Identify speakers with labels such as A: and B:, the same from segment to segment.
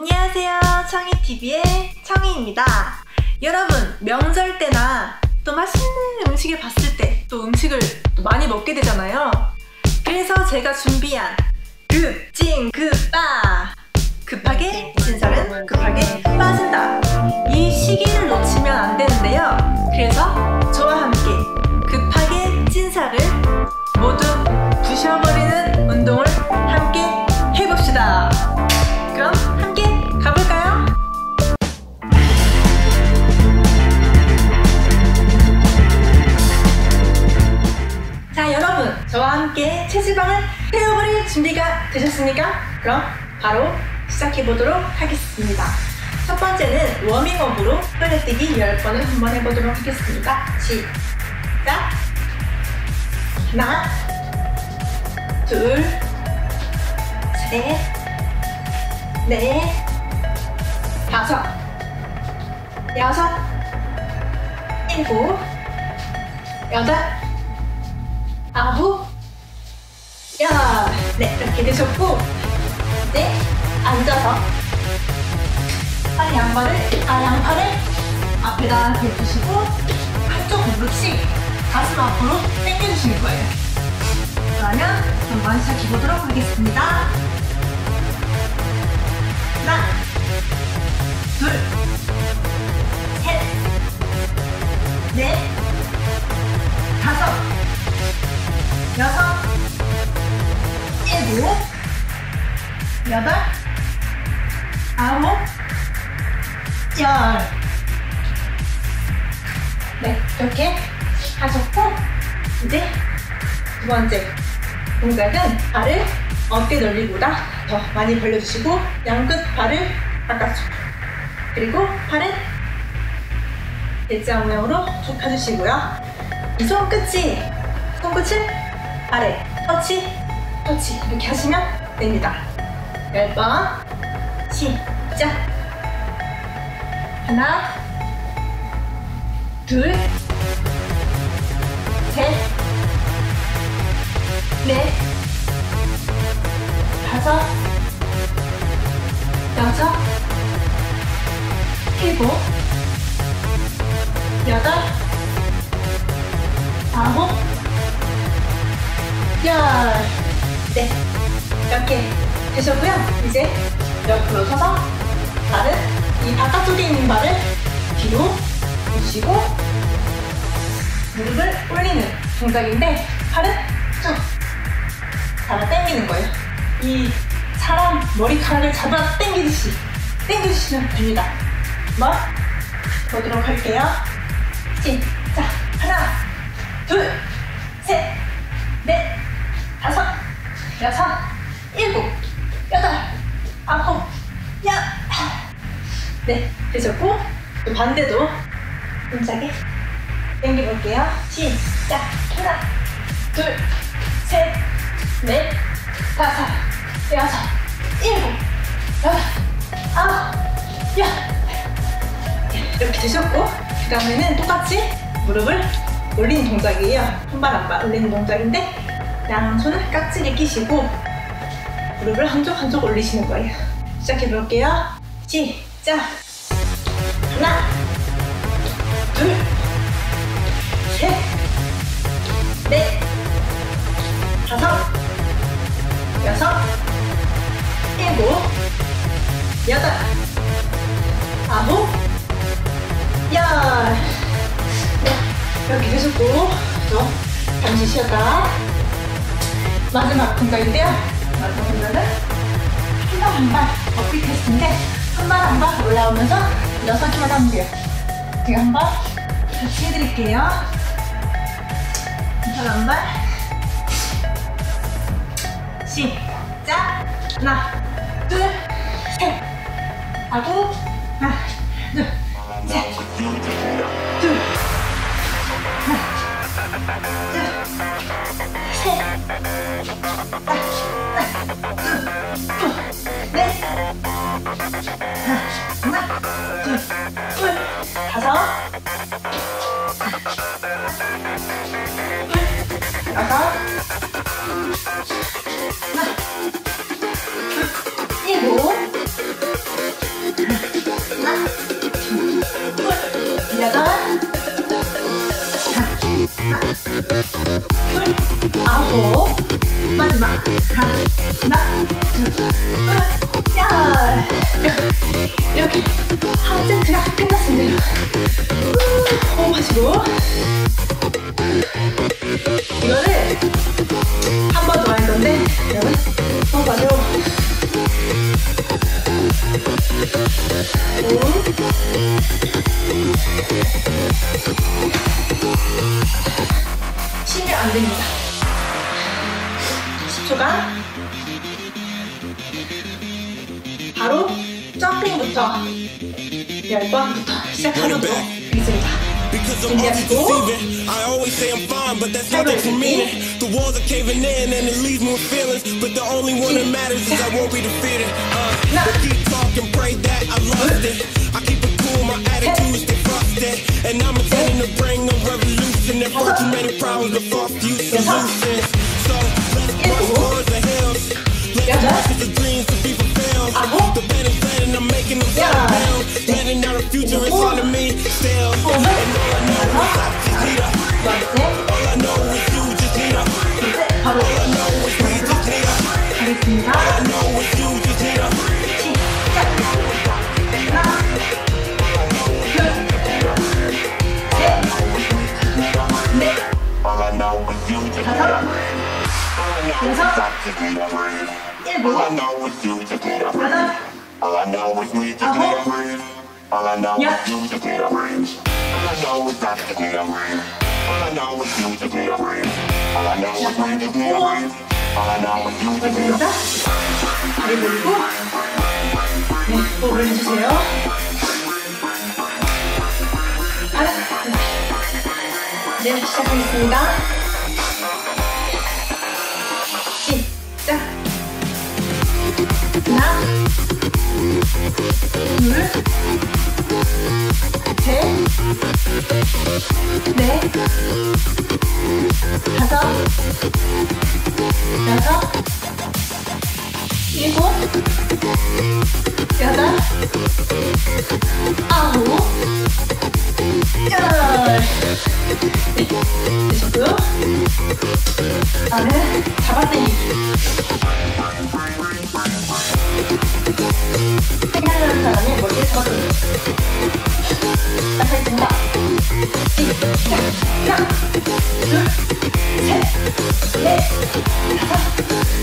A: 안녕하세요. 청이TV의 청이입니다. 여러분, 명절 때나 또 맛있는 음식을 봤을 때 또 음식을 또 많이 먹게 되잖아요. 그래서 제가 준비한 급, 찐, 급빠! 급하게 진살은 급하게 빠진다. 이 시기를 놓치면 안 되는데요. 그래서 저와 함께 급하게 찐살을 모두 부셔버리는 운동을 저와 함께 체지방을 태워버릴 준비가 되셨습니까? 그럼 바로 시작해 보도록 하겠습니다. 첫 번째는 워밍업으로 끌어뛰기 10번을 한번 해보도록 하겠습니다. 시작! 하나, 둘, 셋, 넷, 다섯, 여섯, 일곱, 여덟, 아홉, 열. 네, 이렇게 되셨고, 이제 앉아서 팔 양발을, 아, 양팔을 앞에다 대주시고, 한쪽 무릎씩 가슴 앞으로 당겨주시는 거예요. 그러면 한번 시작해 보도록 하겠습니다. 하나, 둘, 셋, 넷, 다섯, 여섯, 일곱, 여덟, 아홉, 열. 네, 이렇게 하셨고, 이제 두 번째 동작은 발을 어깨 넓이보다 더 많이 벌려주시고, 양끝 발을 바깥쪽. 그리고 팔은 대자 모양으로 쭉 펴주시고요. 이 손끝이, 손끝을 아래, 터치, 터치. 이렇게 하시면 됩니다. 10번. 시작. 하나, 둘, 셋, 넷, 다섯, 여섯, 일곱, 여덟, 열. 네, 이렇게 되셨고요. 이제 옆으로 서서 발은 이 바깥쪽에 있는 발을 뒤로 보시고 무릎을 올리는 동작인데 팔은 쭉 잡아 당기는 거예요. 이 사람 머리카락을 잡아 당기듯이 당겨주시면 됩니다. 한번 보도록 할게요. 시작. 하나, 둘, 셋, 넷, 다섯, 여섯, 일곱, 여덟, 아홉, 열. 네, 되셨고 또 반대도 힘차게 당겨볼게요. 시작. 하나, 둘, 셋, 넷, 다섯, 여섯, 일곱, 여덟, 아홉, 열. 네, 이렇게 되셨고 그 다음에는 똑같이 무릎을 올리는 동작이에요. 한 발 한 발 올리는 동작인데 양손을 깍지를 끼시고 무릎을 한쪽 한쪽 올리시는 거예요. 시작해 볼게요. 시작. 하나, 둘, 셋, 넷, 다섯, 여섯, 일곱, 여덟, 아홉, 열. 네, 이렇게 되셨고, 또 잠시 쉬었다. 마지막 동작인데요. 마지막 동작은 한발 한발 어필 테스트인데 한 발 한 발 올라오면서 여섯 개만 하면 돼요. 제가 한번 같이 해드릴게요. 한발 한 발. 시작. 하나, 둘, 셋. 하고 하나, 둘, 셋, 아홉 마지막 하나 둘 야! 이렇게 한 세트가 끝났습니다 후, 호흡 하시고 이거를 한 번 더 할 건데 여러분 호흡하죠 쉬면 안 됩니다. 10초간 바로 점핑부터 10번부터 시작하도록 하겠습니다.
B: Because I'm always deceiving. I always say I'm fine, but that's nothing for me. The walls are caving in and it leaves me with feelings. But the only one that matters is I won't be defeated. Uh, but keep talking, pray that I lost it. I keep it cool, my attitude stay frosted. And I'm intending to bring a revolution. There far too many problems before few solutions. So let's march towards the hills. Let's march to the dreams to be fulfilled. The band is playing and I'm making them sound down. Planning out a future in front of me still. And all I know is I just need a. All I know is you just need a.
A: 바로
B: All I know is we just need a.
A: 여섯,
C: need a breathe.
A: 일곱,
C: All I know is you just need a breathe.
A: 여덟,
C: All I know is we just need a breathe. All I know
A: Yeah.
C: is you just need a breathe. All I know is I just need a breathe. All I know is you just need a breathe. All I know is we just need a breathe. All I know is you just need a
A: 마지막입니다. 다리 돌리고, 네, 호흡을 해주세요. 하나, 네, 시작하겠습니다. 하나, 둘, 셋, 넷, 다섯, 여섯, 일곱, 여덟, 아홉, 열. 네, 되셨고요. 다음은 잡아당기. 생각나는 사람이 하겠습니다. 시작. 하나, 둘, 셋, 넷, 다섯,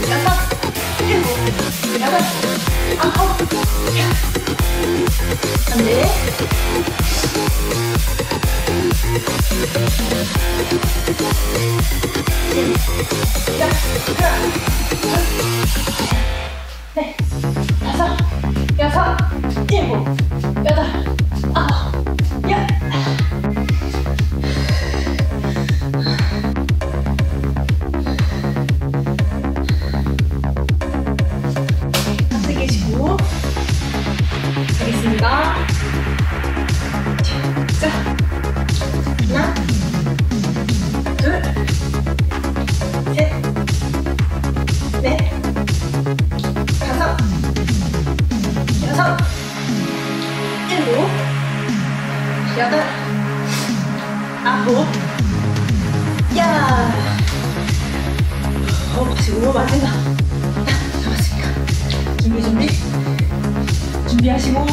A: 여섯, 일곱, 여덟, 아홉, 열. 안 돼. 시작. 하나, 아홉, 야. 어, 지금 마지막. 잡았습니다. 준비 준비 준비하시고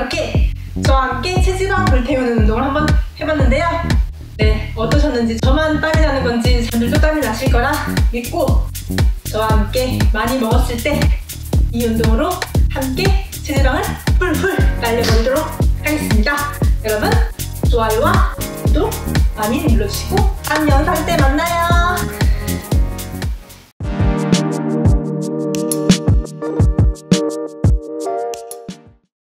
A: 이렇게 저와 함께 체지방 불태우는 운동을 한번 해봤는데요. 네, 어떠셨는지 저만 땀이 나는 건지 분들도 땀이 나실 거라 믿고 저와 함께 많이 먹었을 때 이 운동으로 함께 체지방을 훌훌 날려버리도록 하겠습니다. 여러분 좋아요와 구독 많이 눌러주시고 다음 영상 때 만나요.